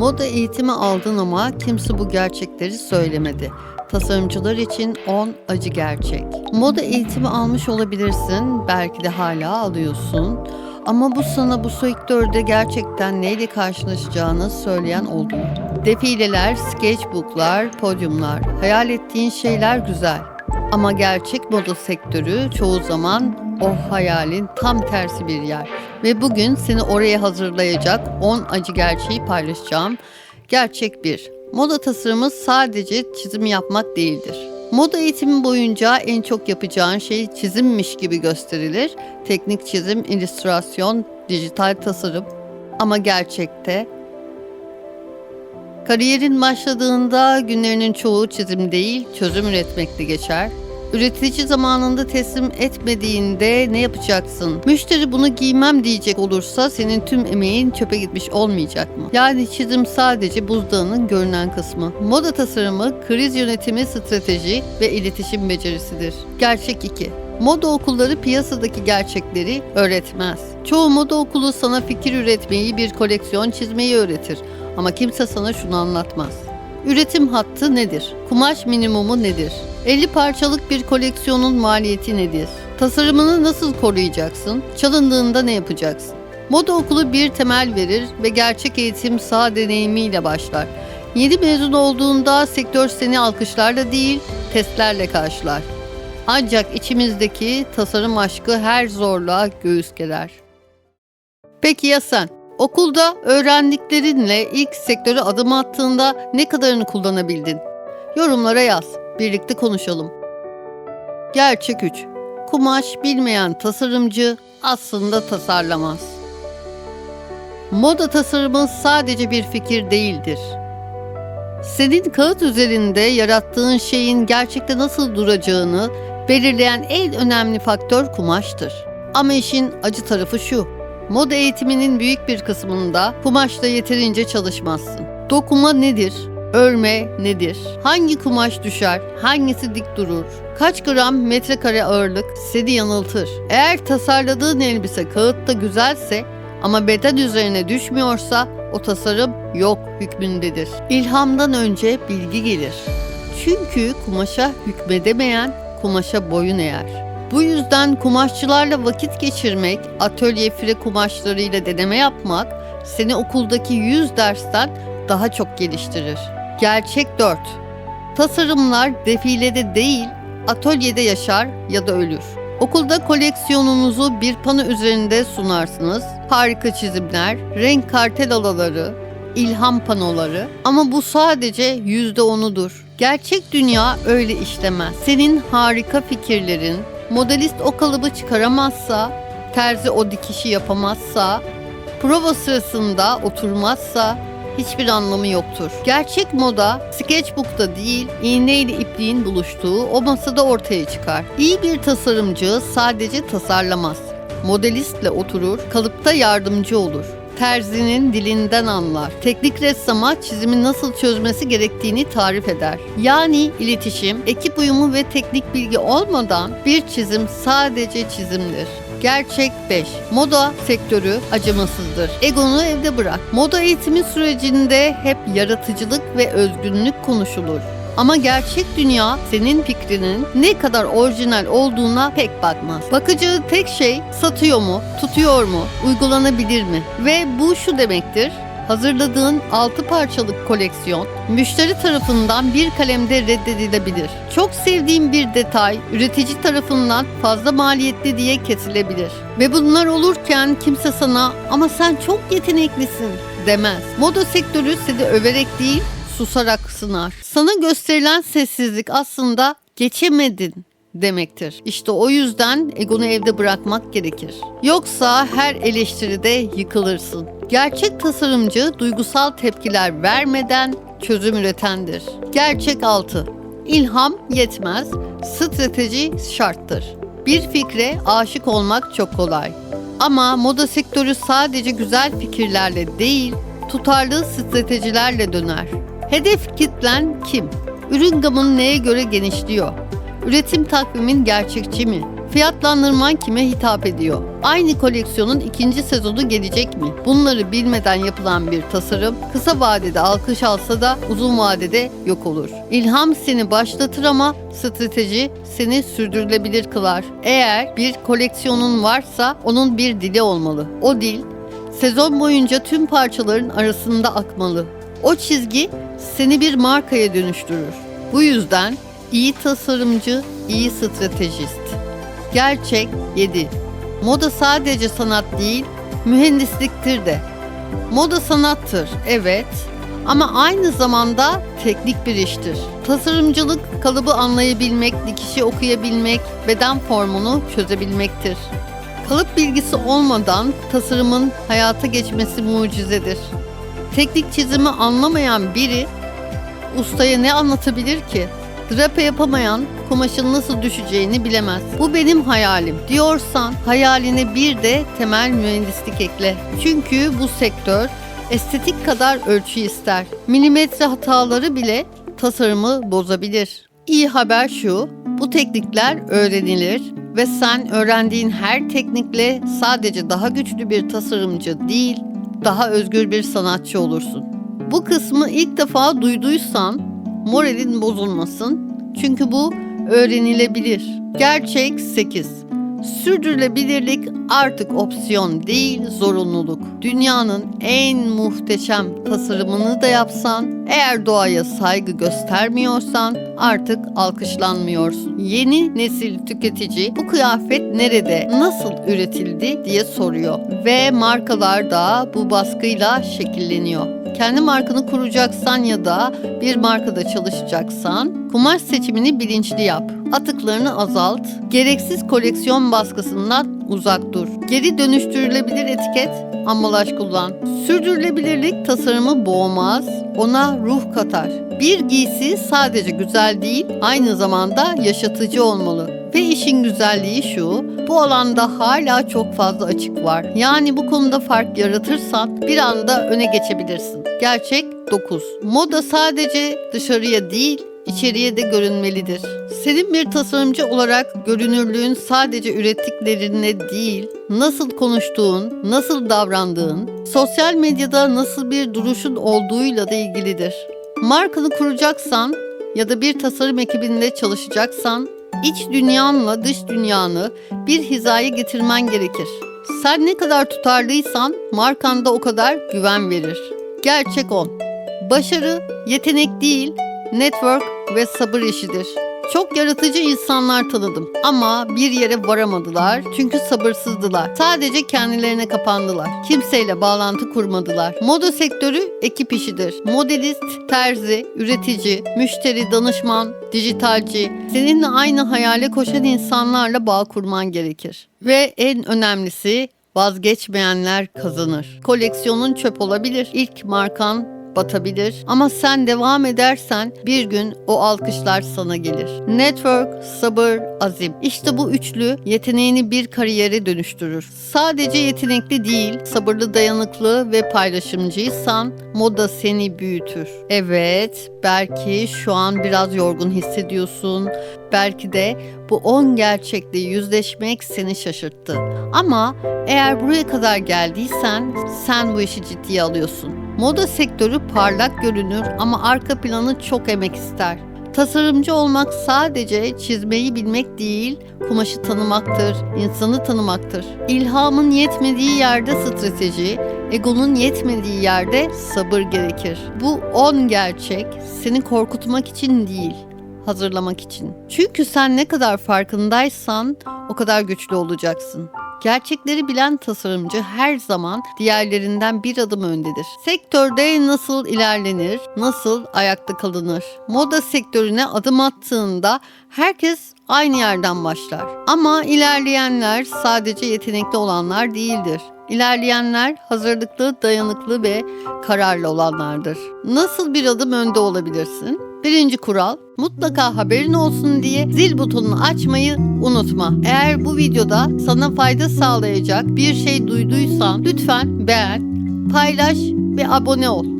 Moda eğitimi aldın ama kimse bu gerçekleri söylemedi. Tasarımcılar için 10 acı gerçek. Moda eğitimi almış olabilirsin, belki de hala alıyorsun. Ama bu sana bu sektörde gerçekten neyle karşılaşacağını söyleyen oldu? Defileler, sketchbooklar, podyumlar, hayal ettiğin şeyler güzel. Ama gerçek moda sektörü çoğu zaman o hayalin tam tersi bir yer. Ve bugün seni oraya hazırlayacak 10 acı gerçeği paylaşacağım. Gerçek 1. Moda tasarımı sadece çizim yapmak değildir. Moda eğitimi boyunca en çok yapacağın şey çizimmiş gibi gösterilir. Teknik çizim, illüstrasyon, dijital tasarım. Ama gerçekte Kariyerin başladığında günlerinin çoğu çizim değil, çözüm üretmekle geçer. Üretici zamanında teslim etmediğinde ne yapacaksın? Müşteri bunu giymem diyecek olursa senin tüm emeğin çöpe gitmiş olmayacak mı? Yani çizim sadece buzdağının görünen kısmı. Moda tasarımı, kriz yönetimi, strateji ve iletişim becerisidir. Gerçek 2. Moda okulları piyasadaki gerçekleri öğretmez. Çoğu moda okulu sana fikir üretmeyi, bir koleksiyon çizmeyi öğretir. Ama kimse sana şunu anlatmaz. Üretim hattı nedir? Kumaş minimumu nedir? 50 parçalık bir koleksiyonun maliyeti nedir? Tasarımını nasıl koruyacaksın? Çalındığında ne yapacaksın? Moda okulu bir temel verir ve gerçek eğitim sağ deneyimiyle başlar. Yeni mezun olduğunda sektör seni alkışlarla değil, testlerle karşılar. Ancak içimizdeki tasarım aşkı her zorluğa göğüs gerer. Peki ya sen? Okulda öğrendiklerinle ilk sektöre adım attığında ne kadarını kullanabildin? Yorumlara yaz. Birlikte konuşalım. Gerçek 3. Kumaş bilmeyen tasarımcı aslında tasarlamaz. Moda tasarımı sadece bir fikir değildir. Senin kağıt üzerinde yarattığın şeyin gerçekte nasıl duracağını belirleyen en önemli faktör kumaştır. Ama işin acı tarafı şu. Moda eğitiminin büyük bir kısmında kumaşla yeterince çalışmazsın. Dokuma nedir? Örme nedir? Hangi kumaş düşer? Hangisi dik durur? Kaç gram metrekare ağırlık seni yanıltır? Eğer tasarladığın elbise kağıtta güzelse ama beden üzerine düşmüyorsa o tasarım yok hükmündedir. İlhamdan önce bilgi gelir. Çünkü kumaşa hükmedemeyen kumaşa boyun eğer. Bu yüzden kumaşçılarla vakit geçirmek, atölye fire kumaşlarıyla deneme yapmak seni okuldaki 100 dersten daha çok geliştirir. Gerçek 4. Tasarımlar defilede değil, atölyede yaşar ya da ölür. Okulda koleksiyonunuzu bir pano üzerinde sunarsınız. Harika çizimler, renk kartelalaları, ilham panoları ama bu sadece yüzde onudur. Gerçek dünya öyle işlemez. Senin harika fikirlerin, modelist o kalıbı çıkaramazsa, terzi o dikişi yapamazsa, prova sırasında oturmazsa hiçbir anlamı yoktur. Gerçek moda sketchbook'ta değil, iğne ile ipliğin buluştuğu o masada ortaya çıkar. İyi bir tasarımcı sadece tasarlamaz. Modelistle oturur, kalıpta yardımcı olur terzinin dilinden anlar. Teknik ressama çizimi nasıl çözmesi gerektiğini tarif eder. Yani iletişim, ekip uyumu ve teknik bilgi olmadan bir çizim sadece çizimdir. Gerçek 5. Moda sektörü acımasızdır. Egonu evde bırak. Moda eğitimi sürecinde hep yaratıcılık ve özgünlük konuşulur. Ama gerçek dünya senin fikrinin ne kadar orijinal olduğuna pek bakmaz. Bakacağı tek şey satıyor mu, tutuyor mu, uygulanabilir mi? Ve bu şu demektir. Hazırladığın 6 parçalık koleksiyon müşteri tarafından bir kalemde reddedilebilir. Çok sevdiğim bir detay üretici tarafından fazla maliyetli diye kesilebilir. Ve bunlar olurken kimse sana ama sen çok yeteneklisin demez. Moda sektörü seni överek değil susarak sınar. Sana gösterilen sessizlik aslında geçemedin demektir. İşte o yüzden egonu evde bırakmak gerekir. Yoksa her eleştiride yıkılırsın. Gerçek tasarımcı duygusal tepkiler vermeden çözüm üretendir. Gerçek altı. İlham yetmez, strateji şarttır. Bir fikre aşık olmak çok kolay. Ama moda sektörü sadece güzel fikirlerle değil, tutarlı stratejilerle döner. Hedef kitlen kim? Ürün gamın neye göre genişliyor? Üretim takvimin gerçekçi mi? Fiyatlandırman kime hitap ediyor? Aynı koleksiyonun ikinci sezonu gelecek mi? Bunları bilmeden yapılan bir tasarım kısa vadede alkış alsa da uzun vadede yok olur. İlham seni başlatır ama strateji seni sürdürülebilir kılar. Eğer bir koleksiyonun varsa onun bir dili olmalı. O dil sezon boyunca tüm parçaların arasında akmalı. O çizgi seni bir markaya dönüştürür. Bu yüzden iyi tasarımcı, iyi stratejist. Gerçek 7. Moda sadece sanat değil, mühendisliktir de. Moda sanattır, evet. Ama aynı zamanda teknik bir iştir. Tasarımcılık kalıbı anlayabilmek, dikişi okuyabilmek, beden formunu çözebilmektir. Kalıp bilgisi olmadan tasarımın hayata geçmesi mucizedir. Teknik çizimi anlamayan biri ustaya ne anlatabilir ki? Drape yapamayan kumaşın nasıl düşeceğini bilemez. Bu benim hayalim diyorsan hayaline bir de temel mühendislik ekle. Çünkü bu sektör estetik kadar ölçü ister. Milimetre hataları bile tasarımı bozabilir. İyi haber şu, bu teknikler öğrenilir ve sen öğrendiğin her teknikle sadece daha güçlü bir tasarımcı değil, daha özgür bir sanatçı olursun. Bu kısmı ilk defa duyduysan moralin bozulmasın. Çünkü bu öğrenilebilir. Gerçek 8. Sürdürülebilirlik artık opsiyon değil, zorunluluk. Dünyanın en muhteşem tasarımını da yapsan, eğer doğaya saygı göstermiyorsan artık alkışlanmıyorsun. Yeni nesil tüketici bu kıyafet nerede, nasıl üretildi diye soruyor ve markalar da bu baskıyla şekilleniyor. Kendi markanı kuracaksan ya da bir markada çalışacaksan kumaş seçimini bilinçli yap. Atıklarını azalt. Gereksiz koleksiyon baskısından uzak dur. Geri dönüştürülebilir etiket, ambalaj kullan. Sürdürülebilirlik tasarımı boğmaz, ona ruh katar. Bir giysi sadece güzel değil, aynı zamanda yaşatıcı olmalı. Ve işin güzelliği şu, bu alanda hala çok fazla açık var. Yani bu konuda fark yaratırsan bir anda öne geçebilirsin. Gerçek 9. Moda sadece dışarıya değil, içeriye de görünmelidir. Senin bir tasarımcı olarak görünürlüğün sadece ürettiklerine değil, nasıl konuştuğun, nasıl davrandığın, sosyal medyada nasıl bir duruşun olduğuyla da ilgilidir. Markanı kuracaksan ya da bir tasarım ekibinde çalışacaksan iç dünyanla dış dünyanı bir hizaya getirmen gerekir. Sen ne kadar tutarlıysan markanda o kadar güven verir. Gerçek 10. Başarı yetenek değil, network ve sabır işidir. Çok yaratıcı insanlar tanıdım ama bir yere varamadılar çünkü sabırsızdılar. Sadece kendilerine kapandılar. Kimseyle bağlantı kurmadılar. Moda sektörü ekip işidir. Modelist, terzi, üretici, müşteri, danışman, dijitalci, seninle aynı hayale koşan insanlarla bağ kurman gerekir. Ve en önemlisi vazgeçmeyenler kazanır. Koleksiyonun çöp olabilir. İlk markan batabilir ama sen devam edersen bir gün o alkışlar sana gelir. Network, sabır, azim. İşte bu üçlü yeteneğini bir kariyere dönüştürür. Sadece yetenekli değil, sabırlı, dayanıklı ve paylaşımcıysan moda seni büyütür. Evet, belki şu an biraz yorgun hissediyorsun. Belki de bu 10 gerçekle yüzleşmek seni şaşırttı. Ama eğer buraya kadar geldiysen sen bu işi ciddiye alıyorsun. Moda sektörü parlak görünür ama arka planı çok emek ister. Tasarımcı olmak sadece çizmeyi bilmek değil, kumaşı tanımaktır, insanı tanımaktır. İlhamın yetmediği yerde strateji, egonun yetmediği yerde sabır gerekir. Bu 10 gerçek seni korkutmak için değil, hazırlamak için. Çünkü sen ne kadar farkındaysan o kadar güçlü olacaksın. Gerçekleri bilen tasarımcı her zaman diğerlerinden bir adım öndedir. Sektörde nasıl ilerlenir, nasıl ayakta kalınır? Moda sektörüne adım attığında herkes aynı yerden başlar. Ama ilerleyenler sadece yetenekli olanlar değildir. İlerleyenler hazırlıklı, dayanıklı ve kararlı olanlardır. Nasıl bir adım önde olabilirsin? Birinci kural, mutlaka haberin olsun diye zil butonunu açmayı unutma. Eğer bu videoda sana fayda sağlayacak bir şey duyduysan lütfen beğen, paylaş ve abone ol.